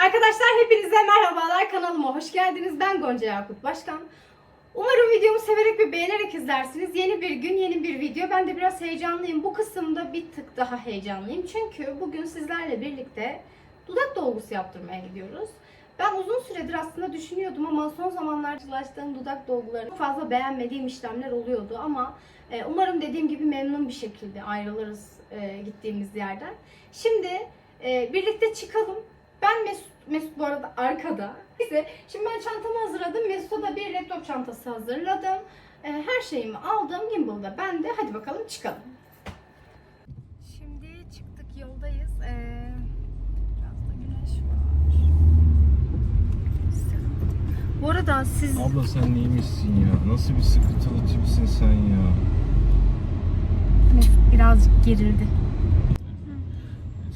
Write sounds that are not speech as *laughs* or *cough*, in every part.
Arkadaşlar hepinize merhabalar kanalıma hoş geldiniz. Ben Gonca Yakut Başkan. Umarım videomu severek ve beğenerek izlersiniz. Yeni bir gün, yeni bir video. Ben de biraz heyecanlıyım. Bu kısımda bir tık daha heyecanlıyım. Çünkü bugün sizlerle birlikte dudak dolgusu yaptırmaya gidiyoruz. Ben uzun süredir aslında düşünüyordum ama son zamanlarda ulaştığım dudak dolgularını fazla beğenmediğim işlemler oluyordu ama e, umarım dediğim gibi memnun bir şekilde ayrılırız e, gittiğimiz yerden. Şimdi e, birlikte çıkalım. Ben Mesut, Mesut bu arada arkada. Neyse şimdi ben çantamı hazırladım. Mesut'a da bir laptop çantası hazırladım. E, her şeyimi aldım. Gimbal da bende. Hadi bakalım çıkalım. Şimdi çıktık yoldayız. E, biraz da güneş var. Bu arada siz... Abla sen neymişsin ya? Nasıl bir sıkıntılı tipsin sen ya? Mesut birazcık gerildi.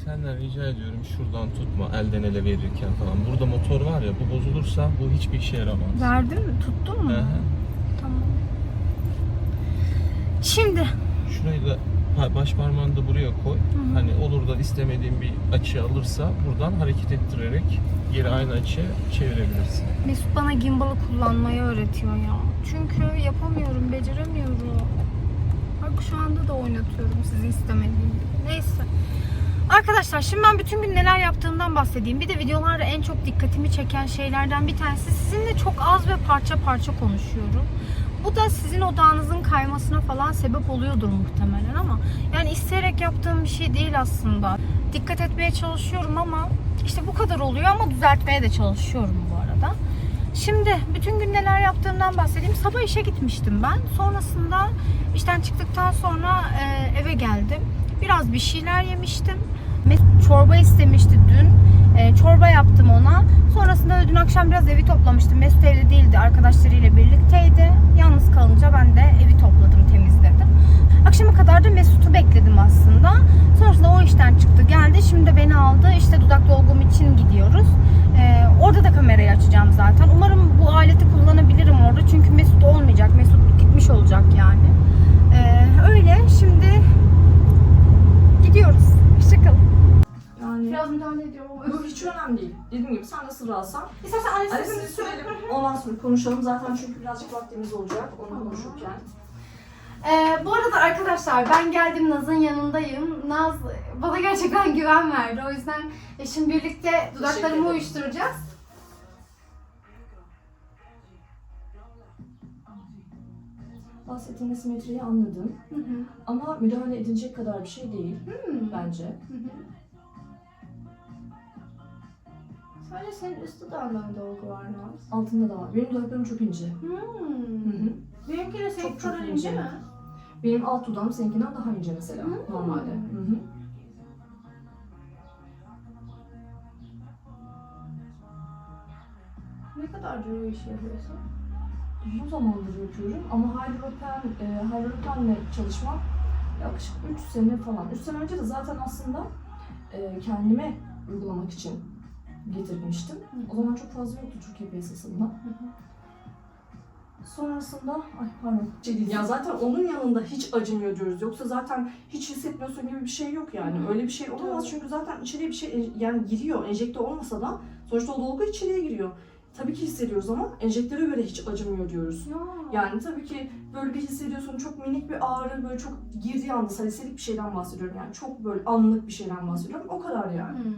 Senden rica ediyorum şuradan tutma elden ele verirken falan. Burada motor var ya bu bozulursa bu hiçbir işe yaramaz. Verdin mi? Tuttun mu? Hı hı. Tamam. Şimdi Şurayı da baş parmağını da buraya koy. Hani olur da istemediğin bir açı alırsa buradan hareket ettirerek geri aynı açıya çevirebilirsin. Mesut bana gimbal'ı kullanmayı öğretiyor ya. Çünkü yapamıyorum, beceremiyorum. Bak şu anda da oynatıyorum sizi istemediğim gibi. Neyse. Arkadaşlar şimdi ben bütün gün neler yaptığımdan bahsedeyim. Bir de videolarda en çok dikkatimi çeken şeylerden bir tanesi sizinle çok az ve parça parça konuşuyorum. Bu da sizin odağınızın kaymasına falan sebep oluyordur muhtemelen ama yani isteyerek yaptığım bir şey değil aslında. Dikkat etmeye çalışıyorum ama işte bu kadar oluyor ama düzeltmeye de çalışıyorum bu arada. Şimdi bütün gün neler yaptığımdan bahsedeyim. Sabah işe gitmiştim ben. Sonrasında işten çıktıktan sonra e, eve geldim. Biraz bir şeyler yemiştim. Çorba istemişti dün. E, çorba yaptım ona. Sonrasında da dün akşam biraz evi toplamıştım. Mesut evde değildi. Arkadaşlarıyla birlikteydi. Yalnız kalınca ben de evi topladım, temizledim. Akşama kadar da Mesut'u bekledim aslında. Sonrasında o işten çıktı geldi. Şimdi de beni aldı. İşte dudak dolgum için gidiyoruz. Ee, orada da kamerayı açacağım zaten. Umarım bu aleti kullanabilirim orada. Çünkü Mesut olmayacak. Mesut gitmiş olacak yani. Ee, öyle. Şimdi gidiyoruz. Hoşçakalın. Yani Biraz müdahale ediyorum ama bu hiç önemli değil. Dediğim gibi sen nasıl rahatsan. İstersen anestezini siz söyleyin. Ondan sonra konuşalım. Zaten çünkü birazcık vaktimiz olacak onu Tamam. konuşurken. Ee, bu arada arkadaşlar ben geldim Naz'ın yanındayım. Naz bana gerçekten güven verdi. O yüzden e, şimdi birlikte dudaklarımı ederim. uyuşturacağız. Bahsettiğin simetriyi anladım. Hı hı. Ama müdahale edilecek kadar bir şey değil Hmm. bence. Hı hı. Sadece senin üst dudağında mı dolgu var Naz? Altında da var. Benim dudaklarım çok ince. Hmm. Hı hı. Benimki de senin kadar ince. ince mi? Benim alt dudağım seninkinden daha ince mesela Hmm. normalde. Hı hı. Ne kadar bu iş yapıyorsun? Uzun zamandır yapıyorum ama hydropen, e, hydropenle çalışmam yaklaşık 3 sene falan. 3 sene önce de zaten aslında e, kendime uygulamak için getirmiştim. O zaman çok fazla yoktu Türkiye piyasasında. Sonrasında, ay pardon, şey. Ya zaten onun yanında hiç acımıyor diyoruz. Yoksa zaten hiç hissetmiyorsun gibi bir şey yok yani. Öyle bir şey olamaz çünkü zaten içeriye bir şey yani giriyor. Enjekte olmasa da sonuçta o dolgu içeriye giriyor. Tabii ki hissediyoruz ama enjektöre göre hiç acımıyor diyoruz. Ya. Yani tabii ki böyle bir hissediyorsun çok minik bir ağrı böyle çok girdiği anda saliselik bir şeyden bahsediyorum yani çok böyle anlık bir şeyden bahsediyorum o kadar yani Hmm.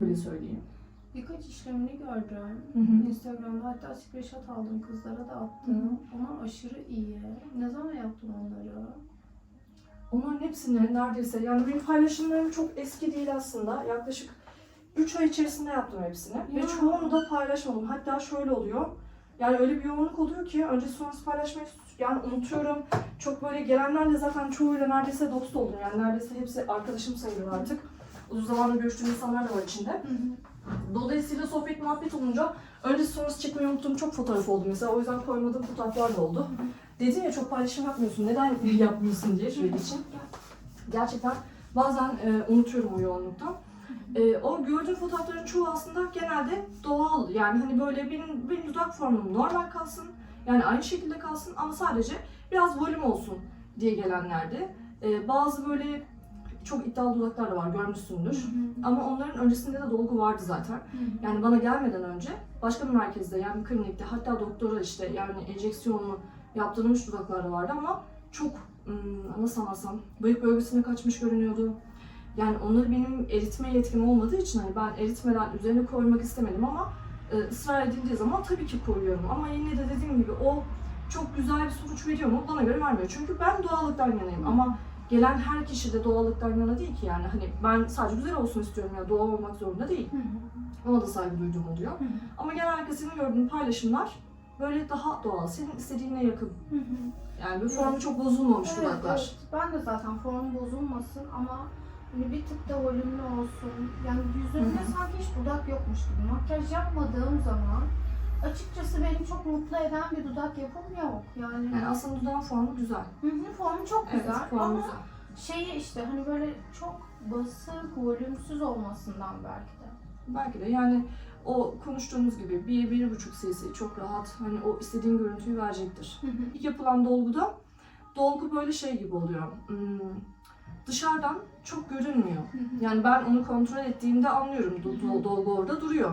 böyle söyleyeyim. Birkaç işlemini gördüm. Hı hı. Instagram'da hatta screenshot aldım kızlara da attım. Ona aşırı iyi. Ne zaman yaptın onları? Onların hepsini neredeyse yani benim paylaşımlarım çok eski değil aslında yaklaşık 3 ay içerisinde yaptım hepsini Ya. ve çoğunu da paylaşmadım hatta şöyle oluyor yani öyle bir yoğunluk oluyor ki önce sonrası paylaşmayı yani unutuyorum. Çok böyle gelenlerle zaten çoğuyla neredeyse dost oldum. Yani neredeyse hepsi arkadaşım sayılır artık. Uzun zamandır görüştüğüm insanlar da var içinde. Dolayısıyla sohbet muhabbet olunca öncesi sonrası çekmeyi unuttuğum çok fotoğraf oldu mesela. O yüzden koymadığım fotoğraflar da oldu. Dedin ya çok paylaşım yapmıyorsun. Neden *laughs* yapmıyorsun diye sürekli için. Gerçekten bazen e, unutuyorum o yoğunluktan. E, o gördüğüm fotoğrafların çoğu aslında genelde doğal. Yani hani böyle benim, benim dudak formum normal kalsın. Yani aynı şekilde kalsın ama sadece biraz volüm olsun diye gelenlerdi. E, bazı böyle çok iddialı dudaklar da var görmüşsündür. Ama onların öncesinde de dolgu vardı zaten. Yani bana gelmeden önce başka bir merkezde yani bir klinikte hatta doktora işte yani enjeksiyonunu yaptırılmış dudaklar da vardı ama çok nasıl anlatsam bıyık bölgesine kaçmış görünüyordu. Yani onları benim eritme yetkim olmadığı için hani ben eritmeden üzerine koymak istemedim ama e, ısrar edildiği zaman tabii ki koyuyorum. Ama yine de dediğim gibi o çok güzel bir sonuç veriyor mu? Bana göre vermiyor. Çünkü ben doğallıktan yanayım ama gelen her kişi de doğallıktan yana değil ki yani. Hani ben sadece güzel olsun istiyorum ya doğal olmak zorunda değil. Ona da saygı duyduğum oluyor. Ama genellikle senin gördüğün paylaşımlar böyle daha doğal, senin istediğine yakın. Yani bir formu çok bozulmamış Evet, dudaklar. evet. Ben de zaten form bozulmasın ama hani bir tık da volümlü olsun. Yani yüzümde Hı hı. sanki hiç dudak yokmuş gibi. Makyaj yapmadığım zaman açıkçası benim çok mutlu eden bir dudak yapım yok. Yani, Yani aslında dudağın formu güzel. Hı hı, formu çok Evet, güzel formu ama güzel. şeyi işte hani böyle çok basık, volümsüz olmasından belki de. Belki de yani o konuştuğumuz gibi bir, bir buçuk cc çok rahat hani o istediğin görüntüyü verecektir. İlk yapılan dolguda dolgu böyle şey gibi oluyor. Hmm, dışarıdan çok görünmüyor. Yani ben onu kontrol ettiğimde anlıyorum do- do- dolgu orada duruyor.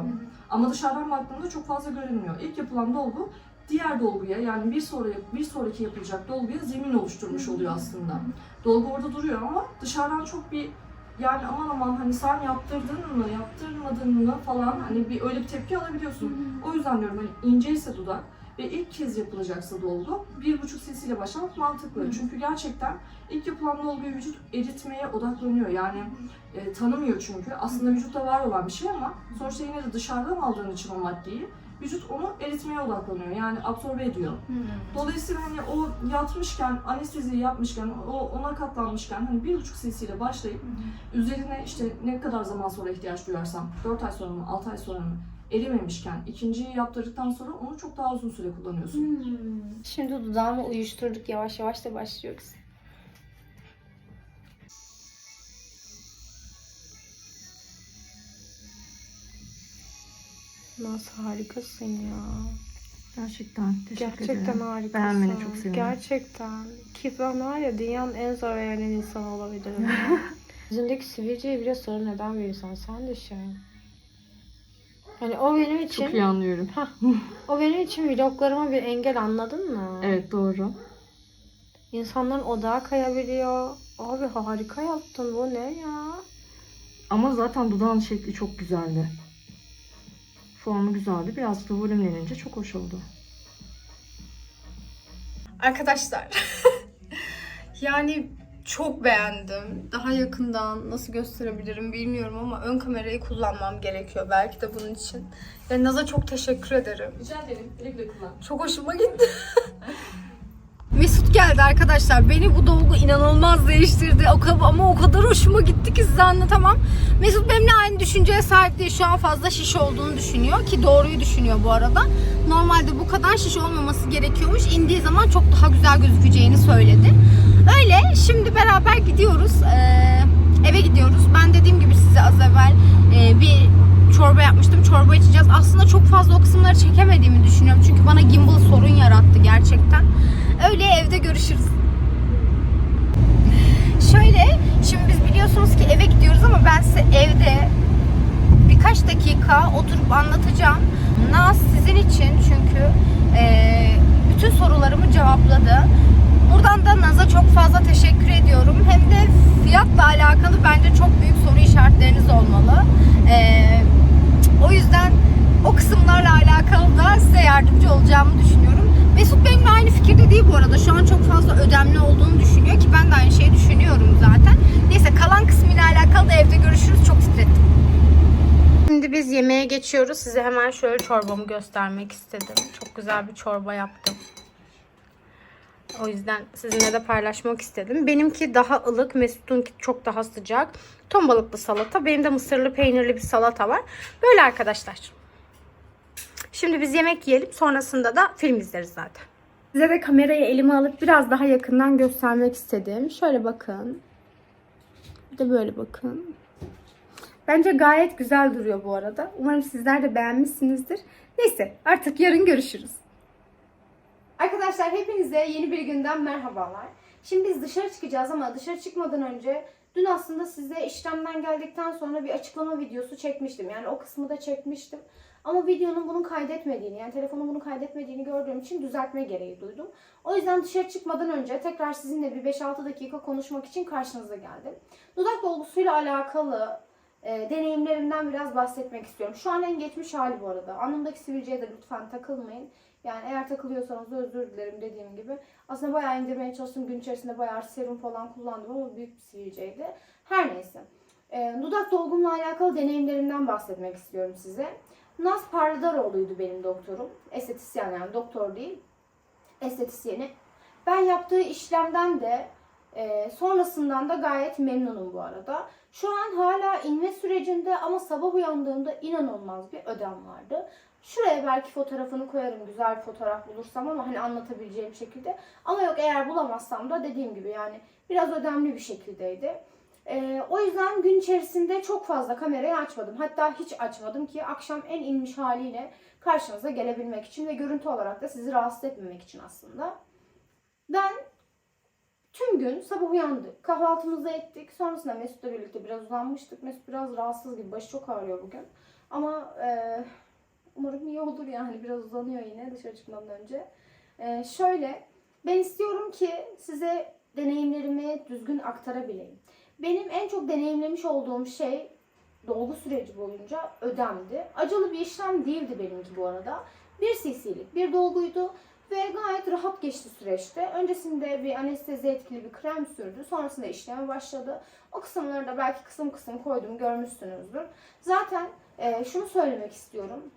Ama dışarıdan baktığımda çok fazla görünmüyor. İlk yapılan dolgu diğer dolguya yani bir sonra bir sonraki yapılacak dolguya zemin oluşturmuş oluyor aslında. Dolgu orada duruyor ama dışarıdan çok bir yani aman aman hani sen yaptırdın mı, yaptırmadın mı falan hani bir öyle bir tepki alabiliyorsun. O yüzden diyorum hani ince ise dudak ve ilk kez yapılacaksa dolgu bir buçuk cc ile başlamak mantıklı. Hı. Çünkü gerçekten ilk yapılan dolguyu vücut eritmeye odaklanıyor. Yani e, tanımıyor çünkü. Aslında vücutta var olan bir şey ama sonuçta yine de dışarıdan aldığın için o maddeyi vücut onu eritmeye odaklanıyor. Yani absorbe ediyor. Dolayısıyla hani o yatmışken, anesteziyi yapmışken, o ona katlanmışken hani bir buçuk cc ile başlayıp üzerine işte ne kadar zaman sonra ihtiyaç duyarsam, 4 ay sonra mı, 6 ay sonra mı erimemişken ikinciyi yaptırdıktan sonra onu çok daha uzun süre kullanıyorsun. Şimdi dudağımı uyuşturduk yavaş yavaş da başlıyoruz. Nasıl harikasın ya. Gerçekten. Gerçekten harikasın. Beğenmeni çok sevindim. Gerçekten. Ki ben var ya dünyanın en zor beğenen insanı olabilirim. *laughs* Yüzündeki sivilceyi bile sorun eden bir insan. Sen düşün. Hani o benim için, Çok iyi anlıyorum. o benim için vloglarıma bir engel anladın mı? Evet doğru. İnsanların odağı kayabiliyor. Abi harika yaptın bu ne ya? Ama zaten dudağın şekli çok güzeldi. Formu güzeldi. Biraz da volümlenince çok hoş oldu. Arkadaşlar *laughs* yani çok beğendim. Daha yakından nasıl gösterebilirim bilmiyorum ama ön kamerayı kullanmam gerekiyor belki de bunun için. Yani Naz'a çok teşekkür ederim. Rica ederim. Güle güle kullan. Çok hoşuma gitti. *laughs* Mesut geldi arkadaşlar. Beni bu dolgu inanılmaz değiştirdi. O kadar, ama o kadar hoşuma gitti ki size anlatamam. Mesut benimle aynı düşünceye sahip değil. Şu an fazla şiş olduğunu düşünüyor ki doğruyu düşünüyor bu arada. Normalde bu kadar şiş olmaması gerekiyormuş. İndiği zaman çok daha güzel gözükeceğini söyledi. Öyle şimdi beraber gidiyoruz. Ee, eve gidiyoruz. Ben dediğim gibi size az evvel e, bir çorba yapmıştım. Çorba içeceğiz. Aslında çok fazla o kısımları çekemediğimi düşünüyorum. Çünkü bana gimbal sorun yarattı gerçekten. Öyle evde görüşürüz. Şöyle, şimdi biz biliyorsunuz ki eve gidiyoruz ama ben size evde birkaç dakika oturup anlatacağım. Naz sizin için çünkü eee, bütün sorularımı cevapladı. Buradan da Naz'a çok fazla teşekkür ediyorum. Hem de fiyatla alakalı bence çok büyük soru işaretleriniz olmalı. Eee, o yüzden o kısımlarla alakalı da size yardımcı olacağımı düşünüyorum. Mesut benimle aynı fikirde değil bu arada. Şu an çok fazla ödemli olduğunu düşünüyor ki ben de aynı şeyi düşünüyorum zaten. Neyse kalan kısmıyla alakalı da evde görüşürüz. Çok titrettim. Şimdi biz yemeğe geçiyoruz. Size hemen şöyle çorbamı göstermek istedim. Çok güzel bir çorba yaptım. O yüzden sizinle de paylaşmak istedim. Benimki daha ılık, Mesut'unki çok daha sıcak. Ton balıklı salata. Benim de mısırlı peynirli bir salata var. Böyle arkadaşlar. Şimdi biz yemek yiyelim. Sonrasında da film izleriz zaten. Size de kamerayı elime alıp biraz daha yakından göstermek istedim. Şöyle bakın. Bir de böyle bakın. Bence gayet güzel duruyor bu arada. Umarım sizler de beğenmişsinizdir. Neyse artık yarın görüşürüz. Arkadaşlar hepinize yeni bir günden merhabalar. Şimdi biz dışarı çıkacağız ama dışarı çıkmadan önce Dün aslında size işlemden geldikten sonra bir açıklama videosu çekmiştim. Yani o kısmı da çekmiştim. Ama videonun bunu kaydetmediğini, yani telefonun bunu kaydetmediğini gördüğüm için düzeltme gereği duydum. O yüzden dışarı çıkmadan önce tekrar sizinle bir 5-6 dakika konuşmak için karşınıza geldim. Dudak dolgusuyla alakalı e, deneyimlerimden biraz bahsetmek istiyorum. Şu an en geçmiş hali bu arada. Anımdaki sivilceye de lütfen takılmayın. Yani eğer takılıyorsanız özür dilerim dediğim gibi. Aslında bayağı indirmeye çalıştım. Gün içerisinde bayağı serum falan kullandım ama büyük bir sivilceydi. Her neyse. E, dudak dolgumla alakalı deneyimlerimden bahsetmek istiyorum size. Naz Parladaroğlu'ydu benim doktorum. Estetisyen yani doktor değil. Estetisyeni. Ben yaptığı işlemden de e, sonrasından da gayet memnunum bu arada. Şu an hala inme sürecinde ama sabah uyandığımda inanılmaz bir ödem vardı. Şuraya belki fotoğrafını koyarım güzel bir fotoğraf bulursam ama hani anlatabileceğim şekilde. Ama yok eğer bulamazsam da dediğim gibi yani biraz ödemli bir şekildeydi. Ee, o yüzden gün içerisinde çok fazla kamerayı açmadım. Hatta hiç açmadım ki akşam en inmiş haliyle karşınıza gelebilmek için ve görüntü olarak da sizi rahatsız etmemek için aslında. Ben tüm gün sabah uyandık. Kahvaltımızı ettik. Sonrasında Mesut'la birlikte biraz uzanmıştık. Mesut biraz rahatsız gibi. Başı çok ağrıyor bugün. Ama e, umarım iyi olur yani. Biraz uzanıyor yine dışarı çıkmadan önce. E, şöyle ben istiyorum ki size deneyimlerimi düzgün aktarabileyim. Benim en çok deneyimlemiş olduğum şey dolgu süreci boyunca ödemdi. Acılı bir işlem değildi benimki bu arada. 1 cc'lik bir dolguydu ve gayet rahat geçti süreçte. Öncesinde bir anestezi etkili bir krem sürdü. Sonrasında işleme başladı. O kısımları da belki kısım kısım koydum görmüşsünüzdür. Zaten e, şunu söylemek istiyorum.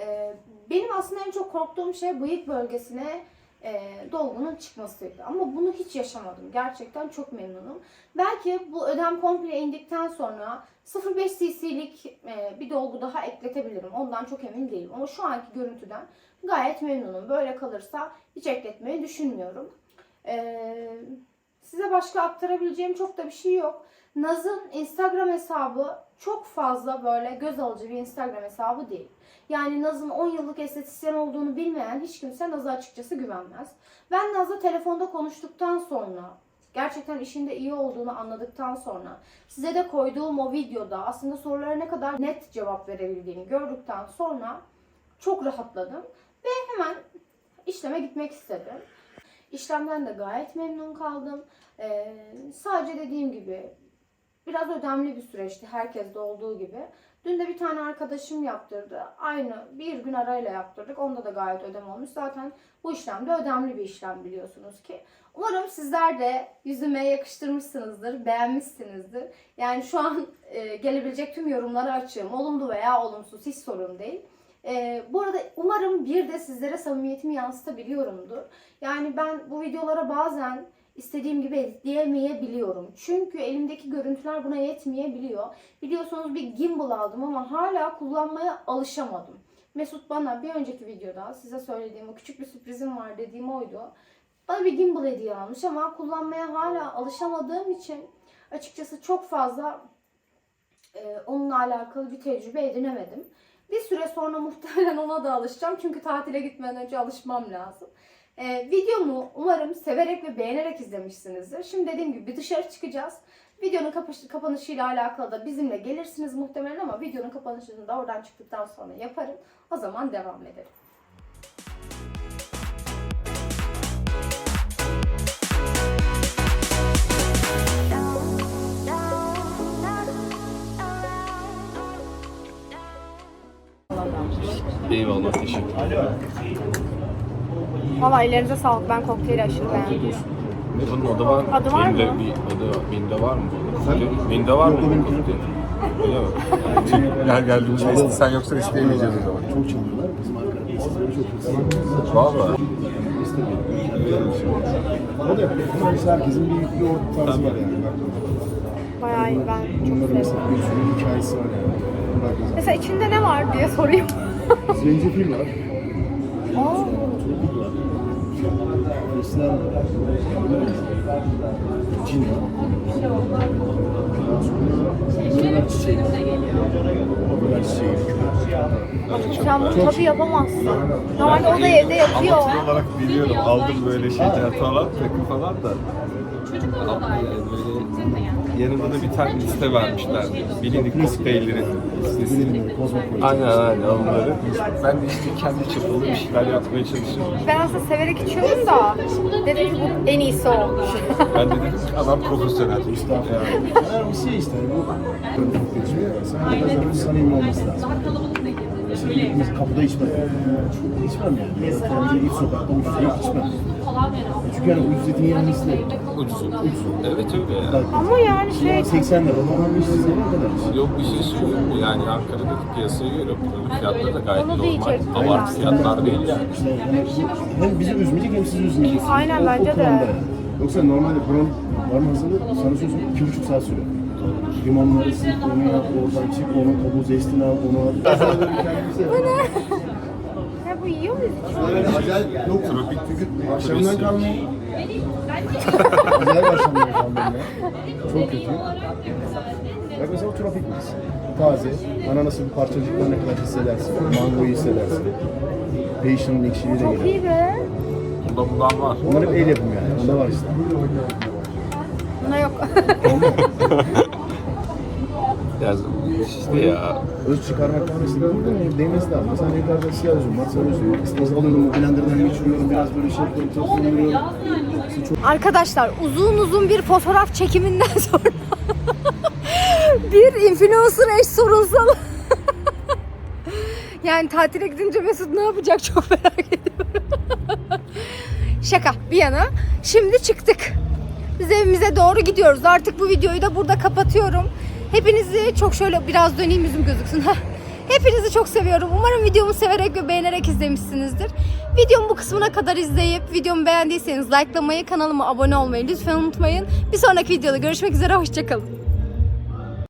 E, benim aslında en çok korktuğum şey bıyık bölgesine e, dolgunun çıkmasıydı. Ama bunu hiç yaşamadım. Gerçekten çok memnunum. Belki bu ödem komple indikten sonra 0.5 cc'lik e, bir dolgu daha ekletebilirim. Ondan çok emin değilim. Ama şu anki görüntüden gayet memnunum. Böyle kalırsa hiç ekletmeyi düşünmüyorum. E, size başka aktarabileceğim çok da bir şey yok. Naz'ın Instagram hesabı çok fazla böyle göz alıcı bir Instagram hesabı değil. Yani Naz'ın 10 yıllık estetisyen olduğunu bilmeyen hiç kimse Naz'a açıkçası güvenmez. Ben Naz'la telefonda konuştuktan sonra, gerçekten işinde iyi olduğunu anladıktan sonra, size de koyduğum o videoda aslında sorulara ne kadar net cevap verebildiğini gördükten sonra çok rahatladım. Ve hemen işleme gitmek istedim. İşlemden de gayet memnun kaldım. Ee, sadece dediğim gibi biraz ödemli bir süreçti herkeste olduğu gibi. Dün de bir tane arkadaşım yaptırdı. Aynı bir gün arayla yaptırdık. Onda da gayet ödem olmuş. Zaten bu işlem de ödemli bir işlem biliyorsunuz ki. Umarım sizler de yüzüme yakıştırmışsınızdır, beğenmişsinizdir. Yani şu an e, gelebilecek tüm yorumları açığım. Olumlu veya olumsuz hiç sorun değil. E, bu arada umarım bir de sizlere samimiyetimi yansıtabiliyorumdur. Yani ben bu videolara bazen istediğim gibi editleyemeyebiliyorum. Çünkü elimdeki görüntüler buna yetmeyebiliyor. Biliyorsunuz bir gimbal aldım ama hala kullanmaya alışamadım. Mesut bana bir önceki videoda size söylediğim o küçük bir sürprizim var dediğim oydu. Bana bir gimbal hediye almış ama kullanmaya hala alışamadığım için açıkçası çok fazla e, onunla alakalı bir tecrübe edinemedim. Bir süre sonra *laughs* muhtemelen ona da alışacağım çünkü tatile gitmeden önce alışmam lazım. Ee, videomu umarım severek ve beğenerek izlemişsinizdir. Şimdi dediğim gibi bir dışarı çıkacağız. Videonun kapanışıyla alakalı da bizimle gelirsiniz muhtemelen ama videonun kapanışını da oradan çıktıktan sonra yaparım. O zaman devam edelim. Eyvallah teşekkür ederim. Valla ellerinize sağlık. Ben kokteyli aşırı beğendim. Bunun adı var mı? Adı var Benim de mı? Bir adı var. Benim de var mı? Benim de var mı? bu kokteyl? Öyle mi? *laughs* Gel geldiğimizde iste- sen yoksa isteyemeyeceğiz o zaman. Çok çalıyorlar. Bizim arkadaşlar çok. Valla. O da herkesin bir, bir orta tarzı var yani. Bayağı iyi. Ben çok Bunların mesela bir sürü hikayesi var yani. Bak mesela. Mesela içinde ne var diye sorayım. Zencefil var. Aa, Tropik var. Fesleğen var. Cin var. Biber çiçeği. Biber çiçeği. sen bunu tabii yapamazsın. Normalde o da evde yapıyor. Amatör olarak biliyorum. Aldım böyle şeyler falan, takım falan da. Çocuk böyle yanında da bir tane liste vermişlerdi. Bilindik kokteyllerin listesi. Kozmopolit. Aynen aynen onları. Ben de işte kendi çapımda bir şeyler yapmaya çalışıyorum. Ben aslında severek içiyorum da dedim ki bu en iyisi olmuş. Ben de dedim ki adam *laughs* profesyonel. Yani, yani bir şey işte. Bu tüketici sana önce samimi olması lazım. Mesela biz kapıda içmem. İçmem yani. Ya da kendi sokakta ucuz içmem. Çünkü yani ucuz etin yenmesi de Ucuz. Evet öyle ya. Ama yani şey 80 lira. Tamam işte ne kadar? Yok bir şey söyleyeyim mi? Yani Ankara'daki piyasaya göre buranın fiyatları da gayet Onu normal. diyecektim Abartı ben. fiyatlar değil yani. Yani hem bizi üzmeyecek hem sizi üzmeyecek. Aynen, O- bence de. kıvamda yani. Yoksa normalde buranın varma hazırlığı sana söylüyorum iki buçuk saat sürüyor. Limonları sık, onu yap, oradan çık, onu kabuğu zestini al, onu al. *laughs* Bu ne? *laughs* ya bu yiyor muyuz? Böyle acayip yok. Çünkü akşamdan kalmıyor. Acayip akşamdan kalmıyor ya. Çok kötü. Bak mesela o tropik mix. Taze. Ananası bir parçacıklarına kadar hissedersin. Mangoyu hissedersin. Passion'ın ekşiliği de Çok gelir. iyi be. Bunda bundan var. Onlar hep el yapımı yani. Onda var işte. Buna yok. *laughs* Ya işte ya. Öz çıkarmak tanesi burada mı? Değmesi lazım. Mesela ne kadar siyah üzüm var, sarı üzüm var. İstemez alıyorum, blenderdan geçiriyorum, biraz böyle şey yapıyorum, tatlandırıyorum. İşte çok Arkadaşlar uzun uzun bir fotoğraf çekiminden *laughs* sonra bir influencer eş sorulsalı. *laughs* yani tatile gidince Mesut ne yapacak çok merak ediyorum. *laughs* Şaka bir yana. Şimdi çıktık. Biz evimize doğru gidiyoruz. Artık bu videoyu da burada kapatıyorum. Hepinizi çok şöyle biraz döneyim yüzüm gözüksün. Hepinizi çok seviyorum. Umarım videomu severek ve beğenerek izlemişsinizdir. Videomu bu kısmına kadar izleyip videomu beğendiyseniz likelamayı, kanalıma abone olmayı lütfen unutmayın. Bir sonraki videoda görüşmek üzere. Hoşçakalın.